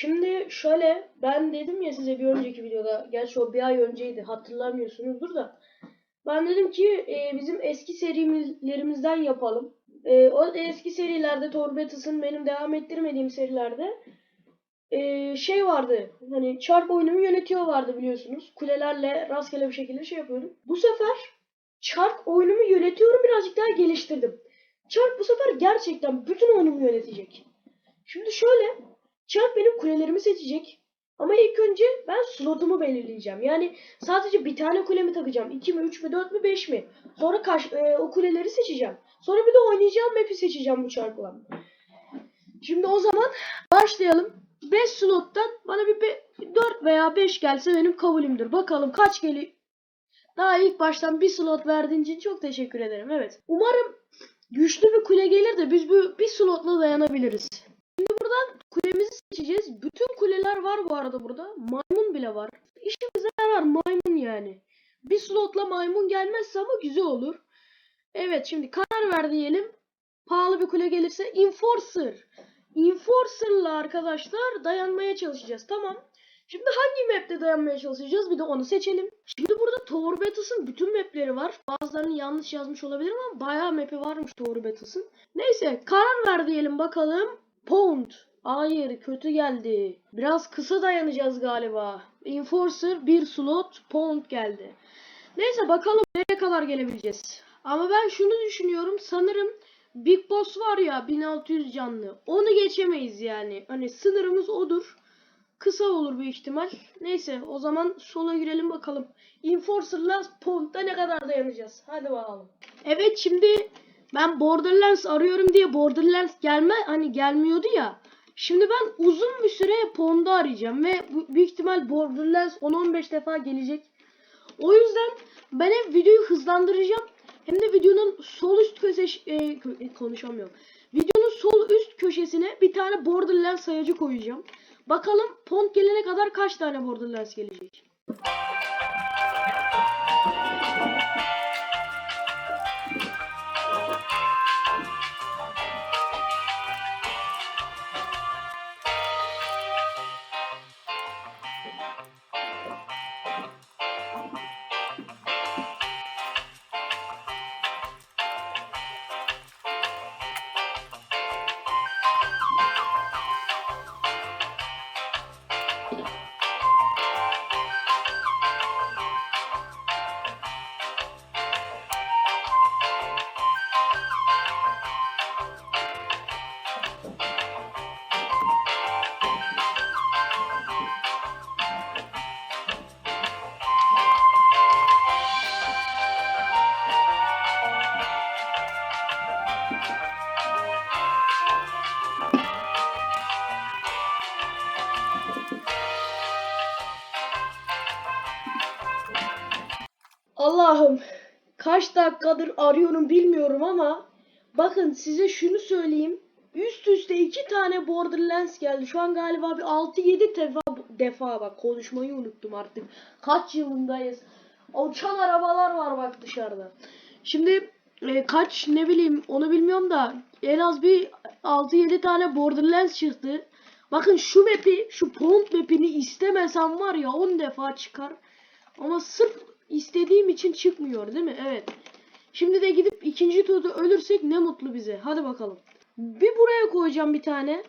Şimdi şöyle ben dedim ya size bir önceki videoda gerçi o bir ay önceydi hatırlamıyorsunuzdur da ben dedim ki e, bizim eski serilerimizden yapalım. E, o eski serilerde Torbetus'un benim devam ettirmediğim serilerde e, şey vardı. Hani çarp oyunumu yönetiyor vardı biliyorsunuz. Kulelerle rastgele bir şekilde şey yapıyordum. Bu sefer çark oyunumu yönetiyorum birazcık daha geliştirdim. Çark bu sefer gerçekten bütün oyunumu yönetecek. Şimdi şöyle Çark benim kulelerimi seçecek. Ama ilk önce ben slotumu belirleyeceğim. Yani sadece bir tane kule mi takacağım? 2 mi, 3 mü, 4 mü, 5 mi? Sonra kaç, e, o kuleleri seçeceğim. Sonra bir de oynayacağım map'i seçeceğim bu çarkla. Şimdi o zaman başlayalım. 5 slottan bana bir be- 4 veya 5 gelse benim kabulümdür. Bakalım kaç geliyor. Daha ilk baştan bir slot verdiğin için çok teşekkür ederim. Evet. Umarım güçlü bir kule gelir de biz bu bir slotla dayanabiliriz. Şimdi buradan var bu arada burada. Maymun bile var. İşimize yarar maymun yani. Bir slotla maymun gelmezse ama güzel olur. Evet şimdi karar ver diyelim. Pahalı bir kule gelirse Enforcer. Enforcer'la arkadaşlar dayanmaya çalışacağız. Tamam. Şimdi hangi map'te dayanmaya çalışacağız? Bir de onu seçelim. Şimdi burada Tower Battles'ın bütün map'leri var. Bazılarını yanlış yazmış olabilirim ama bayağı map'i varmış Tower Battles'ın. Neyse karar ver diyelim bakalım. Pound. Hayır kötü geldi. Biraz kısa dayanacağız galiba. Enforcer bir slot Pound geldi. Neyse bakalım nereye kadar gelebileceğiz. Ama ben şunu düşünüyorum. Sanırım Big Boss var ya 1600 canlı. Onu geçemeyiz yani. Hani sınırımız odur. Kısa olur büyük ihtimal. Neyse o zaman sola girelim bakalım. Enforcer'la Pound'da ne kadar dayanacağız. Hadi bakalım. Evet şimdi ben Borderlands arıyorum diye Borderlands gelme hani gelmiyordu ya. Şimdi ben uzun bir süre Pond'u arayacağım ve büyük ihtimal Borderlands 10-15 defa gelecek. O yüzden ben hem videoyu hızlandıracağım hem de videonun sol üst köşe e, e, konuşamıyorum. Videonun sol üst köşesine bir tane Borderlands sayacı koyacağım. Bakalım Pond gelene kadar kaç tane Borderlands gelecek. Dakikadır arıyorum bilmiyorum ama bakın size şunu söyleyeyim. Üst üste iki tane Borderlands geldi. Şu an galiba bir 6-7 defa defa bak konuşmayı unuttum artık. Kaç yılındayız? Uçan arabalar var bak dışarıda. Şimdi e, kaç ne bileyim onu bilmiyorum da en az bir 6-7 tane Borderlands çıktı. Bakın şu map'i, şu Pond map'ini istemesem var ya 10 defa çıkar. Ama sırf istediğim için çıkmıyor değil mi? Evet. Şimdi de gidip ikinci turda ölürsek ne mutlu bize. Hadi bakalım. Bir buraya koyacağım bir tane.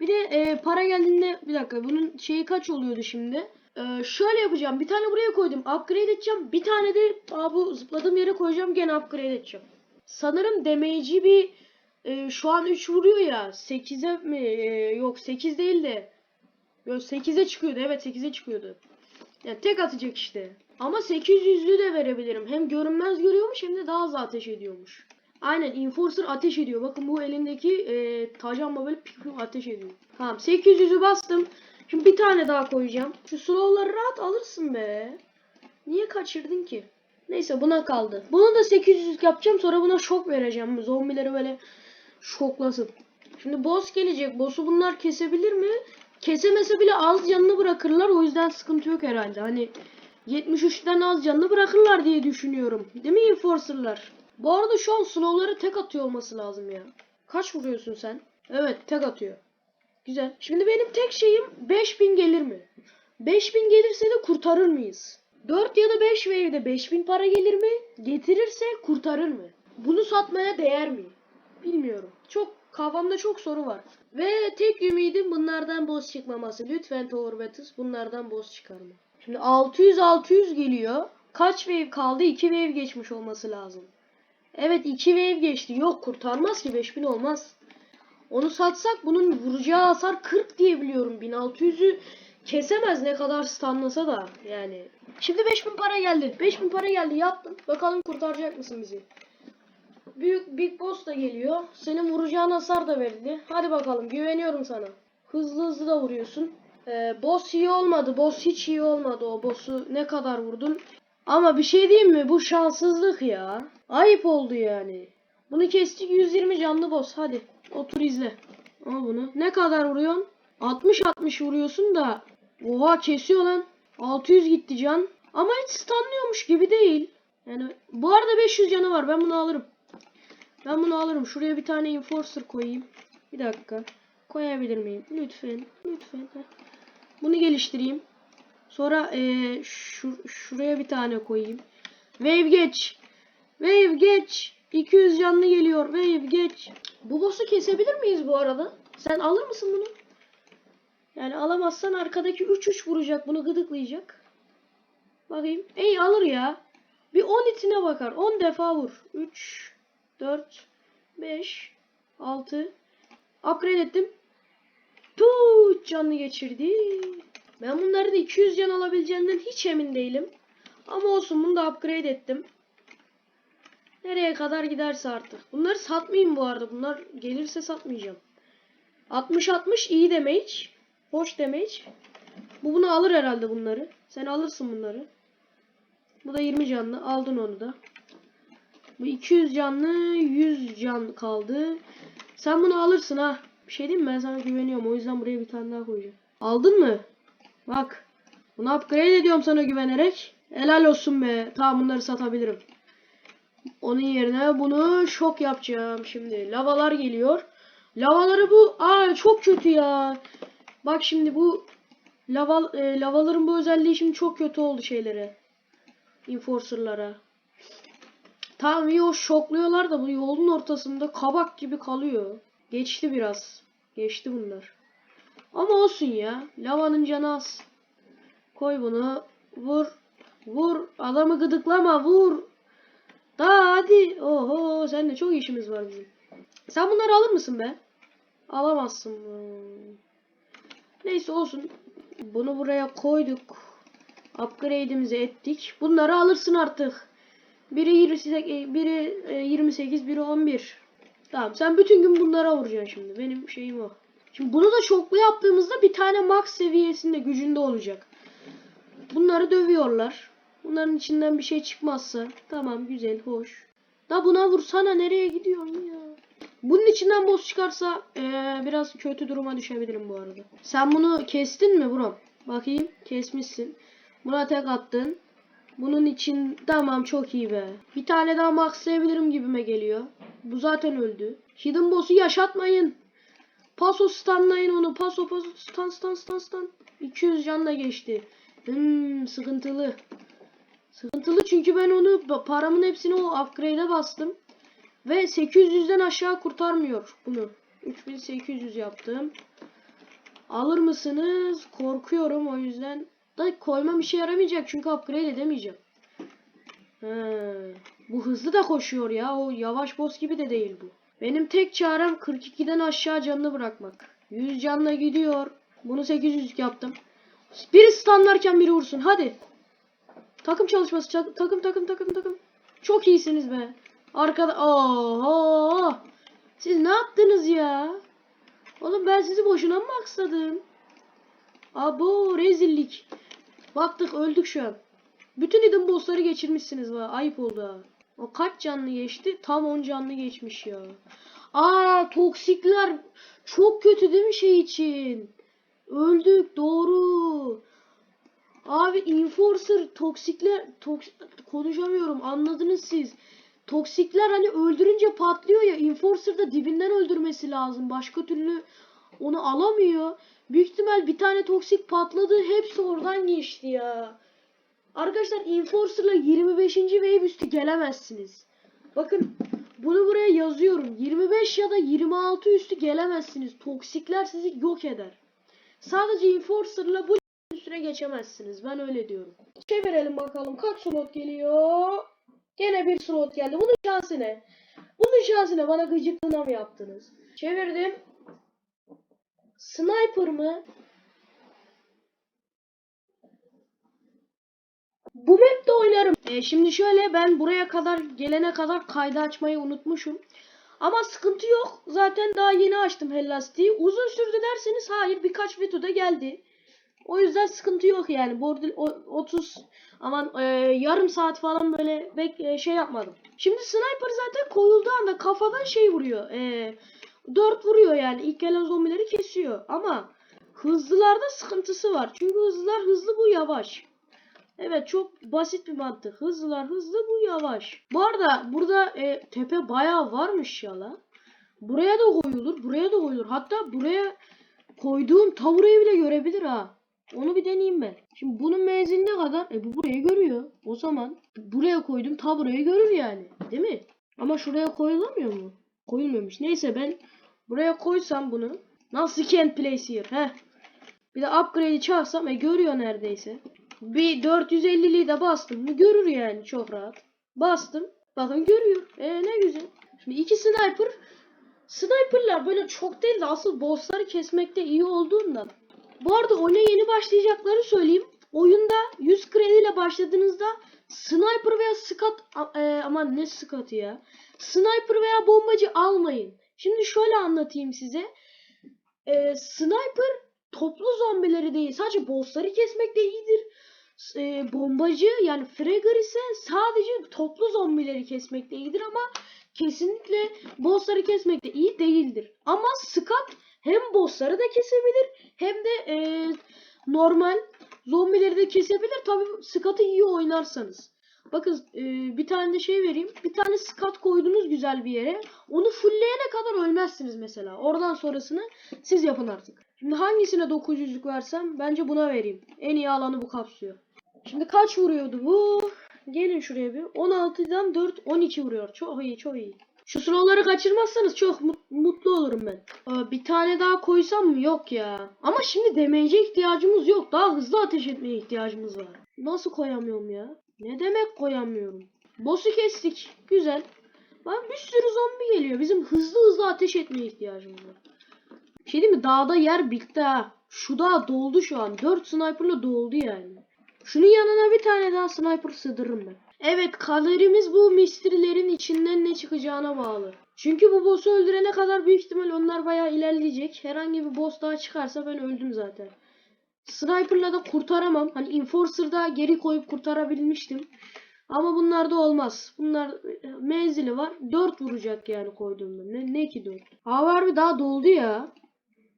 Bir de e, para geldiğinde bir dakika bunun şeyi kaç oluyordu şimdi? E, şöyle yapacağım. Bir tane buraya koydum. Upgrade edeceğim. Bir tane de aa, bu zıpladığım yere koyacağım. Gene upgrade edeceğim. Sanırım damage'i bir e, şu an 3 vuruyor ya. 8'e mi? E, yok 8 değil de. Yok 8'e çıkıyordu. Evet 8'e çıkıyordu. Yani tek atacak işte. Ama 800'lü de verebilirim. Hem görünmez görüyormuş hem de daha az ateş ediyormuş. Aynen Enforcer ateş ediyor. Bakın bu elindeki e, tacanma böyle piu ateş ediyor. Tamam 800'ü bastım. Şimdi bir tane daha koyacağım. Şu slow'ları rahat alırsın be. Niye kaçırdın ki? Neyse buna kaldı. Bunu da 800 yapacağım sonra buna şok vereceğim. Zombileri böyle şoklasın. Şimdi boss gelecek. Boss'u bunlar kesebilir mi? Kesemese bile az canını bırakırlar. O yüzden sıkıntı yok herhalde. Hani 73'ten az canını bırakırlar diye düşünüyorum. Değil mi Enforcer'lar? Bu arada şu an slow'ları tek atıyor olması lazım ya. Kaç vuruyorsun sen? Evet tek atıyor. Güzel. Şimdi benim tek şeyim 5000 gelir mi? 5000 gelirse de kurtarır mıyız? 4 ya da 5 wave'de 5000 para gelir mi? Getirirse kurtarır mı? Bunu satmaya değer mi? Bilmiyorum. Çok kafamda çok soru var. Ve tek ümidim bunlardan boss çıkmaması. Lütfen Tower Battles bunlardan boss çıkarma. Şimdi 600 600 geliyor. Kaç wave kaldı? 2 wave geçmiş olması lazım. Evet 2 wave geçti. Yok kurtarmaz ki 5000 olmaz. Onu satsak bunun vuracağı hasar 40 diye biliyorum. 1600'ü kesemez ne kadar stunlasa da yani. Şimdi 5000 para geldi. 5000 para geldi yaptın. Bakalım kurtaracak mısın bizi? Büyük Big Boss da geliyor. Senin vuracağın hasar da verildi. Hadi bakalım güveniyorum sana. Hızlı hızlı da vuruyorsun. Ee, boss iyi olmadı. Boss hiç iyi olmadı o boss'u ne kadar vurdun. Ama bir şey diyeyim mi? Bu şanssızlık ya. Ayıp oldu yani. Bunu kestik 120 canlı boss. Hadi otur izle. Al bunu. Ne kadar vuruyorsun? 60-60 vuruyorsun da. Oha kesiyor lan. 600 gitti can. Ama hiç stunlıyormuş gibi değil. Yani bu arada 500 canı var. Ben bunu alırım. Ben bunu alırım. Şuraya bir tane enforcer koyayım. Bir dakika. Koyabilir miyim? Lütfen. Lütfen. Heh. Bunu geliştireyim. Sonra eee şu, şuraya bir tane koyayım. Wave geç. Wave geç. 200 canlı geliyor. Wave geç. Bu boss'u kesebilir miyiz bu arada? Sen alır mısın bunu? Yani alamazsan arkadaki 3-3 vuracak. Bunu gıdıklayacak. Bakayım. Ey alır ya. Bir 10 itine bakar. 10 defa vur. 3, 4, 5, 6. Upgrade ettim. Tut canlı geçirdi. Ben bunları da 200 can alabileceğinden hiç emin değilim. Ama olsun bunu da upgrade ettim. Nereye kadar giderse artık. Bunları satmayayım bu arada. Bunlar gelirse satmayacağım. 60-60 iyi damage. Hoş damage. Bu bunu alır herhalde bunları. Sen alırsın bunları. Bu da 20 canlı. Aldın onu da. Bu 200 canlı 100 can kaldı. Sen bunu alırsın ha. Bir şey diyeyim mi? Ben sana güveniyorum. O yüzden buraya bir tane daha koyacağım. Aldın mı? Bak. Bunu upgrade ediyorum sana güvenerek. Helal olsun be. Tamam bunları satabilirim. Onun yerine bunu şok yapacağım şimdi. Lavalar geliyor. Lavaları bu. Aa çok kötü ya. Bak şimdi bu lava, e, lavaların bu özelliği şimdi çok kötü oldu şeylere. Enforcer'lara. Tamam iyi o şokluyorlar da bu yolun ortasında kabak gibi kalıyor. Geçti biraz. Geçti bunlar. Ama olsun ya. Lavanın canı az. Koy bunu. Vur. Vur. Adamı gıdıklama. Vur. Daha hadi. Oho sen de çok işimiz var bizim. Sen bunları alır mısın be? Alamazsın. Neyse olsun. Bunu buraya koyduk. Upgrade'imizi ettik. Bunları alırsın artık. Biri 28, biri e, 28, biri 11. Tamam sen bütün gün bunlara vuracaksın şimdi. Benim şeyim o. Şimdi bunu da çoklu yaptığımızda bir tane max seviyesinde gücünde olacak. Bunları dövüyorlar. Bunların içinden bir şey çıkmazsa tamam güzel hoş. Da buna vursana nereye gidiyorsun ya? Bunun içinden boss çıkarsa eee, biraz kötü duruma düşebilirim bu arada. Sen bunu kestin mi bro? Bakayım kesmişsin. Buna tek attın. Bunun için tamam çok iyi be. Bir tane daha maxlayabilirim gibime geliyor. Bu zaten öldü. Hidden boss'u yaşatmayın. Paso stunlayın onu. Paso paso stun stun stun stun. 200 canla geçti. Hmm, sıkıntılı. Sıkıntılı çünkü ben onu paramın hepsini o upgrade'e bastım. Ve 800'den aşağı kurtarmıyor bunu. 3800 yaptım. Alır mısınız? Korkuyorum o yüzden. Da koymam işe yaramayacak çünkü upgrade edemeyeceğim. He. Bu hızlı da koşuyor ya. O yavaş boss gibi de değil bu. Benim tek çarem 42'den aşağı canını bırakmak. 100 canla gidiyor. Bunu 800 yaptım. Biri stunlarken biri vursun. Hadi. Takım çalışması. ça- takım takım takım takım. Çok iyisiniz be. Arkada. Oho. Siz ne yaptınız ya? Oğlum ben sizi boşuna mı aksadım? Abo rezillik. Baktık öldük şu an. Bütün hidden bossları geçirmişsiniz va. Ayıp oldu ha. O kaç canlı geçti? Tam 10 canlı geçmiş ya. Aa toksikler çok kötü değil mi şey için? Öldük doğru. Abi enforcer toksikler toks konuşamıyorum anladınız siz. Toksikler hani öldürünce patlıyor ya enforcer da dibinden öldürmesi lazım. Başka türlü Onu alamıyor. Büyük ihtimal bir tane toksik patladı. Hepsi oradan geçti ya. Arkadaşlar Enforcer'la 25. wave üstü gelemezsiniz. Bakın bunu buraya yazıyorum. 25 ya da 26 üstü gelemezsiniz. Toksikler sizi yok eder. Sadece Enforcer'la bu üstüne geçemezsiniz. Ben öyle diyorum. Çevirelim bakalım kaç slot geliyor. Gene bir slot geldi. Bunun şansı ne? Bunun şansı ne? Bana gıcıklığına mı yaptınız? Çevirdim. Sniper mı? Bu map'te oynarım. E, şimdi şöyle ben buraya kadar gelene kadar kaydı açmayı unutmuşum. Ama sıkıntı yok. Zaten daha yeni açtım Hellas'tiği. Uzun sürdü derseniz hayır birkaç videoda geldi. O yüzden sıkıntı yok yani. Bordel o- 30 aman e, yarım saat falan böyle bek e, şey yapmadım. Şimdi sniper zaten koyulduğu anda kafadan şey vuruyor. E, 4 vuruyor yani. İlk gelen zombileri kesiyor. Ama hızlılarda sıkıntısı var. Çünkü hızlılar hızlı bu yavaş. Evet çok basit bir mantık. Hızlılar hızlı bu yavaş. Bu arada burada e, tepe bayağı varmış ya la. Buraya da koyulur. Buraya da koyulur. Hatta buraya koyduğum taburayı bile görebilir ha. Onu bir deneyeyim ben. Şimdi bunun menzili kadar? E bu burayı görüyor. O zaman buraya koydum taburayı görür yani. Değil mi? Ama şuraya koyulamıyor mu? Koyulmuyormuş. Neyse ben buraya koysam bunu. Nasıl can't place here? Heh. Bir de upgrade'i çalsam e görüyor neredeyse. Bir 450'liyi de bastım görür yani çok rahat. Bastım. Bakın görüyor. E ne güzel. Şimdi iki sniper. Sniper'lar böyle çok değil de asıl bossları kesmekte iyi olduğundan. Bu arada oyuna yeni başlayacakları söyleyeyim. Oyunda 100 krediyle başladığınızda sniper veya a- e, aman ne scout'u ya. Sniper veya bombacı almayın. Şimdi şöyle anlatayım size. E, sniper toplu zombileri değil sadece bossları kesmekte iyidir. E, bombacı yani fragger ise sadece toplu zombileri kesmekte iyidir ama kesinlikle bossları kesmekte iyi değildir. Ama scout hem bossları da kesebilir hem de e, normal zombileri de kesebilir. Tabii Scout'ı iyi oynarsanız. Bakın e, bir tane de şey vereyim. Bir tane Scout koydunuz güzel bir yere. Onu fullleyene kadar ölmezsiniz mesela. Oradan sonrasını siz yapın artık. Şimdi hangisine 900'lük versem bence buna vereyim. En iyi alanı bu kapsıyor. Şimdi kaç vuruyordu bu? Gelin şuraya bir. 16'dan 4 12 vuruyor. Çok iyi çok iyi. Şu slowları kaçırmazsanız çok mut- mutlu olurum ben. Bir tane daha koysam mı? Yok ya. Ama şimdi damage'e ihtiyacımız yok. Daha hızlı ateş etmeye ihtiyacımız var. Nasıl koyamıyorum ya? Ne demek koyamıyorum? Boss'u kestik. Güzel. Bak bir sürü zombi geliyor. Bizim hızlı hızlı ateş etmeye ihtiyacımız var. Şey değil mi? Dağda yer bitti ha. Şu dağ doldu şu an. 4 sniper'la doldu yani. Şunun yanına bir tane daha sniper sığdırırım ben. Evet kaderimiz bu misterilerin içinden ne çıkacağına bağlı. Çünkü bu boss'u öldürene kadar büyük ihtimal onlar bayağı ilerleyecek. Herhangi bir boss daha çıkarsa ben öldüm zaten. Sniper'la da kurtaramam. Hani Enforcer'da geri koyup kurtarabilmiştim. Ama bunlarda olmaz. Bunlar menzili var. 4 vuracak yani koyduğumda. Ne, ne ki 4? Hava harbi daha doldu ya.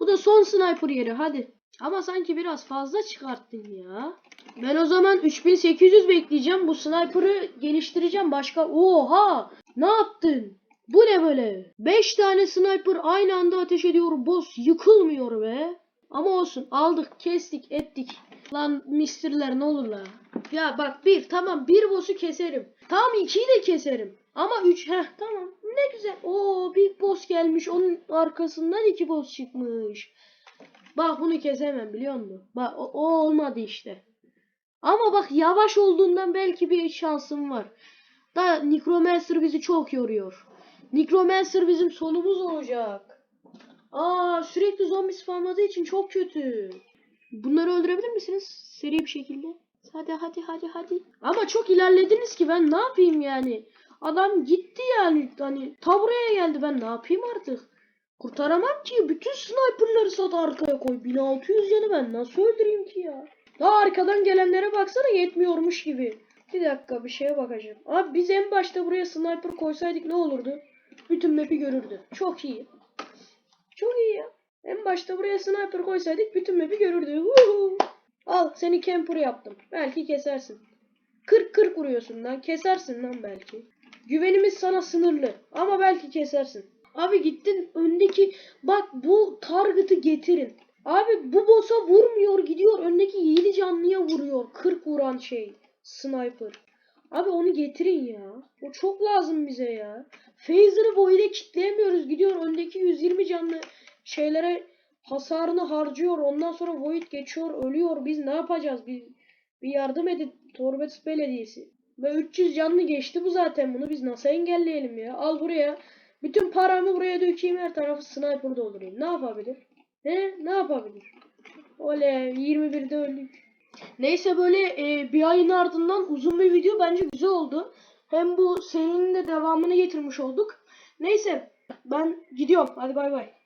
Bu da son sniper yeri hadi. Ama sanki biraz fazla çıkarttın ya. Ben o zaman 3800 bekleyeceğim. Bu sniper'ı geliştireceğim. Başka oha! Ne yaptın? Bu ne böyle? 5 tane sniper aynı anda ateş ediyor. Boss yıkılmıyor be. Ama olsun. Aldık, kestik, ettik. Lan misterler ne olur la. Ya bak bir tamam bir boss'u keserim. Tamam ikiyi de keserim. Ama üç heh tamam ne güzel. Oo bir boss gelmiş onun arkasından iki boss çıkmış. Bak bunu kesemem biliyor musun? Bak o, o olmadı işte. Ama bak yavaş olduğundan belki bir şansım var. Da Necromancer bizi çok yoruyor. Necromancer bizim sonumuz olacak. Aa sürekli zombi spamladığı için çok kötü. Bunları öldürebilir misiniz? Seri bir şekilde. Hadi hadi hadi hadi. Ama çok ilerlediniz ki ben ne yapayım yani? Adam gitti yani hani ta buraya geldi ben ne yapayım artık? Kurtaramam ki. Bütün sniperları sat arkaya koy. 1600 yanı ben nasıl öldüreyim ki ya? Daha arkadan gelenlere baksana yetmiyormuş gibi. Bir dakika bir şeye bakacağım. Abi biz en başta buraya sniper koysaydık ne olurdu? Bütün map'i görürdü. Çok iyi. Çok iyi ya. En başta buraya sniper koysaydık bütün map'i görürdü. Huhu. Al seni camper yaptım. Belki kesersin. 40-40 vuruyorsun lan. Kesersin lan belki. Güvenimiz sana sınırlı. Ama belki kesersin. Abi gittin öndeki bak bu target'ı getirin. Abi bu boss'a vurmuyor gidiyor öndeki 7 canlıya vuruyor. 40 vuran şey. Sniper. Abi onu getirin ya. O çok lazım bize ya. Phaser'ı Void'e kitleyemiyoruz. Gidiyor öndeki 120 canlı şeylere hasarını harcıyor. Ondan sonra Void geçiyor, ölüyor. Biz ne yapacağız? Bir, bir yardım edin Torbetis Belediyesi. Ve 300 canlı geçti bu zaten. Bunu biz nasıl engelleyelim ya? Al buraya. Bütün paramı buraya dökeyim. Her tarafı sniper doldurayım. Ne yapabilir? He? Ne yapabilir? Oley 21'de öldük. Neyse böyle e, bir ayın ardından uzun bir video bence güzel oldu. Hem bu serinin de devamını getirmiş olduk. Neyse ben gidiyorum. Hadi bay bay.